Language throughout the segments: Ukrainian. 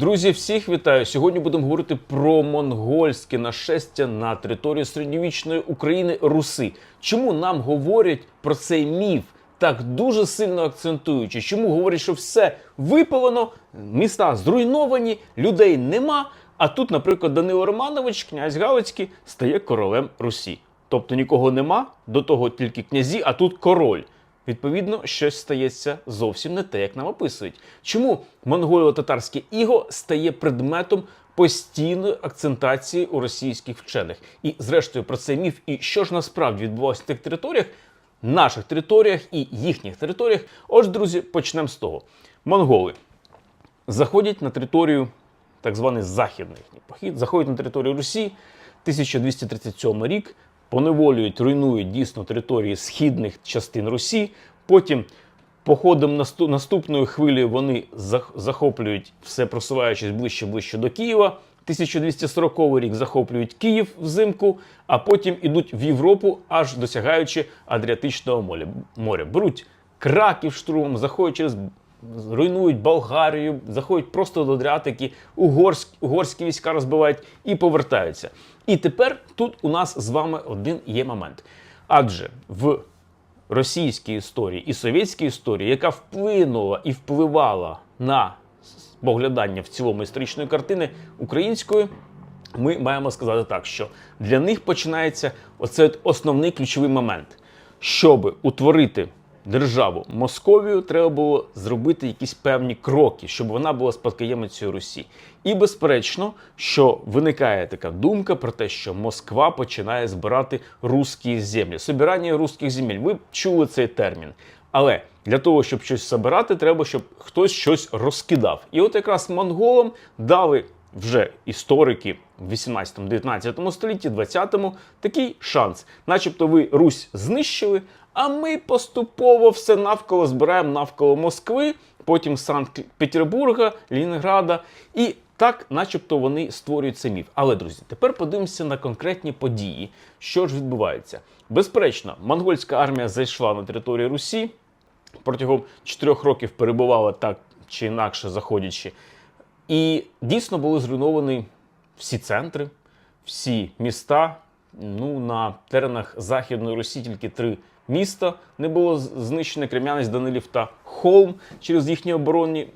Друзі, всіх вітаю! Сьогодні будемо говорити про монгольське нашестя на території середньовічної України Руси. Чому нам говорять про цей міф? Так дуже сильно акцентуючи, чому говорять, що все випалено, міста зруйновані, людей нема. А тут, наприклад, Данило Романович, князь Галицький, стає королем Русі. Тобто нікого нема, до того тільки князі, а тут король. Відповідно, щось стається зовсім не те, як нам описують. Чому монголо-татарське іго стає предметом постійної акцентації у російських вчених? І, зрештою, про цей міф і що ж насправді відбувалося на тих територіях, наших територіях і їхніх територіях. Отже, друзі, почнемо з того. Монголи заходять на територію, так званий західний похід, заходять на територію Русі, 1237 рік, поневолюють, руйнують дійсно території східних частин Русі. Потім походом наступної хвилі вони захоплюють все просуваючись ближче ближче до Києва. 1240 рік захоплюють Київ взимку, а потім ідуть в Європу, аж досягаючи Адріатичного моря. Беруть Краків штурмом, заходять через руйнують Болгарію, заходять просто до Адріатики, угорськ, угорські війська розбивають і повертаються. І тепер тут у нас з вами один є момент. Адже в російській історії і совєтській історії, яка вплинула і впливала на поглядання в цілому історичної картини української, ми маємо сказати так, що для них починається оцей основний ключовий момент. Щоб утворити державу Московію, треба було зробити якісь певні кроки, щоб вона була спадкоємицею Русі. І безперечно, що виникає така думка про те, що Москва починає збирати русські землі. Собирання русських земель. Ви чули цей термін. Але для того, щоб щось збирати, треба, щоб хтось щось розкидав. І от якраз монголам дали вже історики в 18-19 столітті, 20-му, такий шанс. Начебто ви Русь знищили, а ми поступово все навколо збираємо навколо Москви, потім Санкт-Петербурга, Лінінграда. І так, начебто, вони створюють міф. Але, друзі, тепер подивимося на конкретні події, що ж відбувається. Безперечно, монгольська армія зайшла на територію Русі, протягом чотирьох років перебувала так чи інакше заходячи. І дійсно були зруйновані всі центри, всі міста. Ну, на теренах Західної Русі тільки три міста не було знищено Крем'янець, Данилів та Холм через їхні оборонні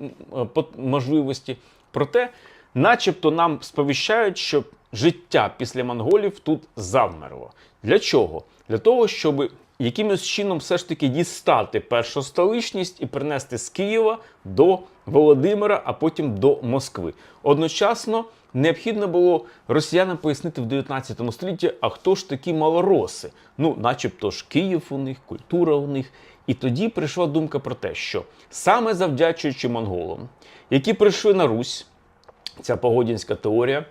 е, можливості. Проте, начебто, нам сповіщають, що життя після монголів тут завмерло. Для чого? Для того, щоб якимось чином все ж таки дістати першу столичність і принести з Києва до Володимира, а потім до Москви. Одночасно необхідно було росіянам пояснити в 19 столітті, а хто ж такі малороси? Ну, начебто ж Київ у них, культура у них. І тоді прийшла думка про те, що саме завдячуючи монголам, які прийшли на Русь, ця погодінська теорія,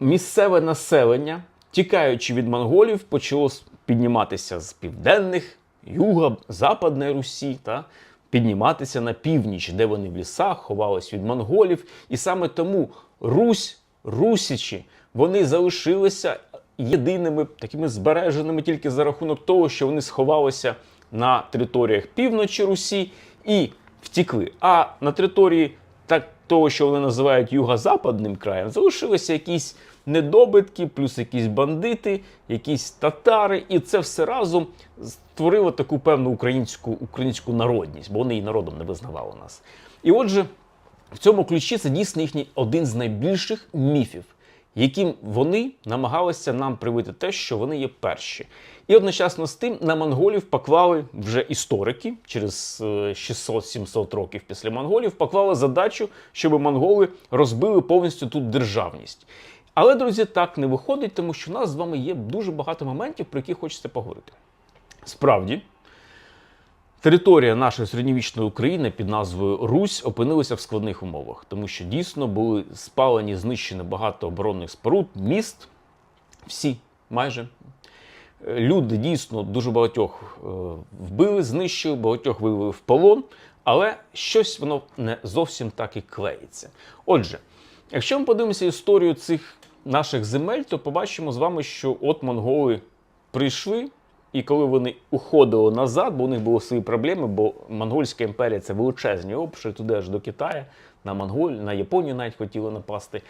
місцеве населення, тікаючи від монголів, почало підніматися з південних, юга, западної Русі, та підніматися на північ, де вони в лісах ховались від монголів. І саме тому Русь, Русічі, вони залишилися єдиними такими збереженими тільки за рахунок того, що вони сховалися на територіях півночі Русі і втікли. А на території так того, що вони називають юго-западним краєм, залишилися якісь недобитки, плюс якісь бандити, якісь татари, і це все разом створило таку певну українську, українську народність, бо вони і народом не визнавали нас. І отже, в цьому ключі це дійсно їхній один з найбільших міфів, яким вони намагалися нам привити те, що вони є перші. І одночасно з тим на монголів поклали вже історики через е, 600-700 років після монголів, поклали задачу, щоб монголи розбили повністю тут державність. Але, друзі, так не виходить, тому що у нас з вами є дуже багато моментів, про які хочеться поговорити. Справді, Територія нашої середньовічної України під назвою Русь опинилася в складних умовах, тому що дійсно були спалені, знищені багато оборонних споруд, міст, всі майже. Люди дійсно дуже багатьох е, вбили, знищили, багатьох вивели в полон, але щось воно не зовсім так і клеїться. Отже, якщо ми подивимося історію цих наших земель, то побачимо з вами, що от монголи прийшли, і коли вони уходили назад, бо у них були свої проблеми, бо Монгольська імперія це величезні обшири, туди аж до Китаю, на Монголь, на Японію навіть хотіли напасти,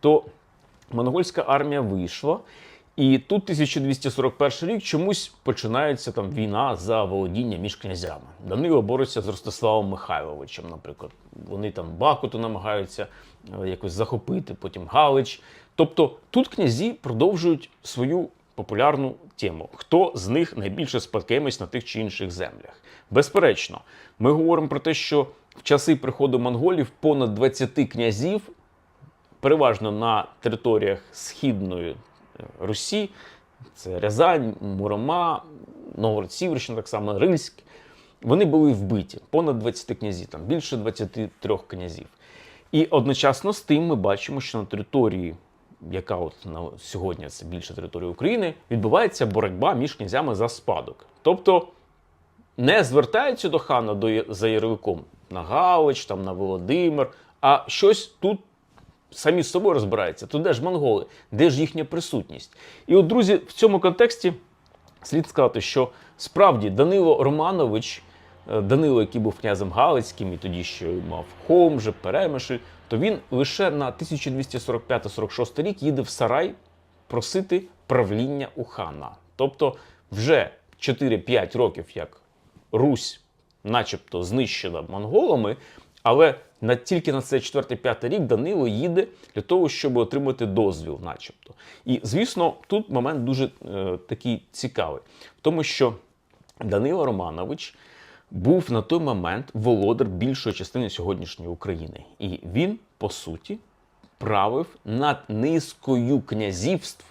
то монгольська армія вийшла. І тут 1241 рік чомусь починається там війна за володіння між князями. Данило бореться з Ростиславом Михайловичем, наприклад. Вони там Бакуту намагаються е, якось захопити, потім Галич. Тобто тут князі продовжують свою популярну тему. Хто з них найбільше спадкоємець на тих чи інших землях? Безперечно, ми говоримо про те, що в часи приходу монголів понад 20 князів переважно на територіях східної е, Русі. Це Рязань, Мурома, Новгород-Сіверщина, так само Рильськ. Вони були вбиті, понад 20 князів, там більше 23 князів. І одночасно з тим ми бачимо, що на території, яка от на сьогодні це більше території України, відбувається боротьба між князями за спадок. Тобто не звертаються до хана до, за ярликом на Галич, там, на Володимир, а щось тут самі з собою розбираються. То де ж монголи, де ж їхня присутність? І от, друзі, в цьому контексті слід сказати, що справді Данило Романович, е, Данило, який був князем Галицьким, і тоді ще мав Хомже, Перемишль, то він лише на 1245-46 рік їде в Сарай просити правління у хана. Тобто вже 4-5 років як Русь, начебто, знищена монголами, але на, тільки на цей 4-5 рік Данило їде для того, щоб отримати дозвіл, начебто. І звісно, тут момент дуже е, такий цікавий, в тому, що Данило Романович був на той момент володар більшої частини сьогоднішньої України. І він, по суті, правив над низкою князівств.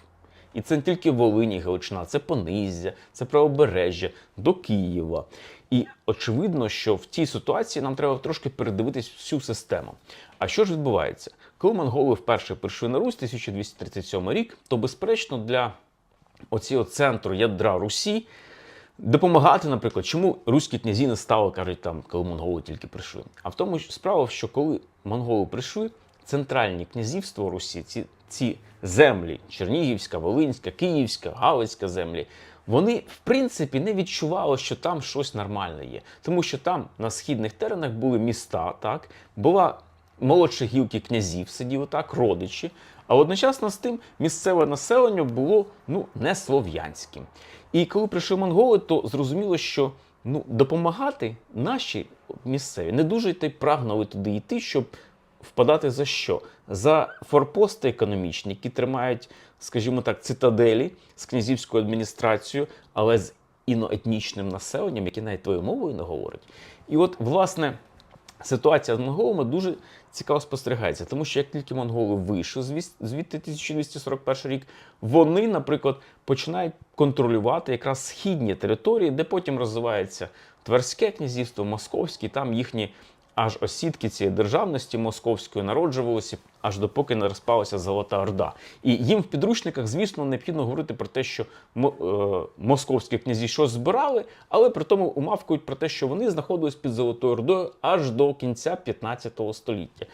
І це не тільки Волинь і Галичина, це Понизя, це правобережжя до Києва. І очевидно, що в цій ситуації нам треба трошки передивитись всю систему. А що ж відбувається? Коли монголи вперше прийшли на Русь 1237 рік, то безперечно для оцього центру ядра Русі допомагати, наприклад, чому руські князі не стали, кажуть, там, коли монголи тільки прийшли. А в тому ж справа, що коли монголи прийшли, центральні князівства Русі, ці, ці землі Чернігівська, Волинська, Київська, Галицька землі, вони в принципі не відчували, що там щось нормальне є. Тому що там на східних теренах були міста, так, була молодші гілки князів, сиділи так, родичі. А одночасно з тим місцеве населення було ну, не слов'янським. І коли прийшли монголи, то зрозуміло, що ну, допомагати наші місцеві не дуже й прагнули туди йти, щоб впадати за що? За форпости економічні, які тримають, скажімо так, цитаделі з князівською адміністрацією, але з іноетнічним населенням, яке навіть твоєю мовою не говорить. І от, власне, ситуація з монголами дуже цікаво спостерігається, тому що як тільки монголи вийшли звідти 1241 рік, вони, наприклад, починають контролювати якраз східні території, де потім розвивається Тверське князівство, Московське, там їхні аж осідки цієї державності московської народжувалися, аж допоки не розпалася Золота Орда. І їм в підручниках, звісно, необхідно говорити про те, що е, московські князі щось збирали, але при тому умавкують про те, що вони знаходились під Золотою Ордою аж до кінця 15 століття.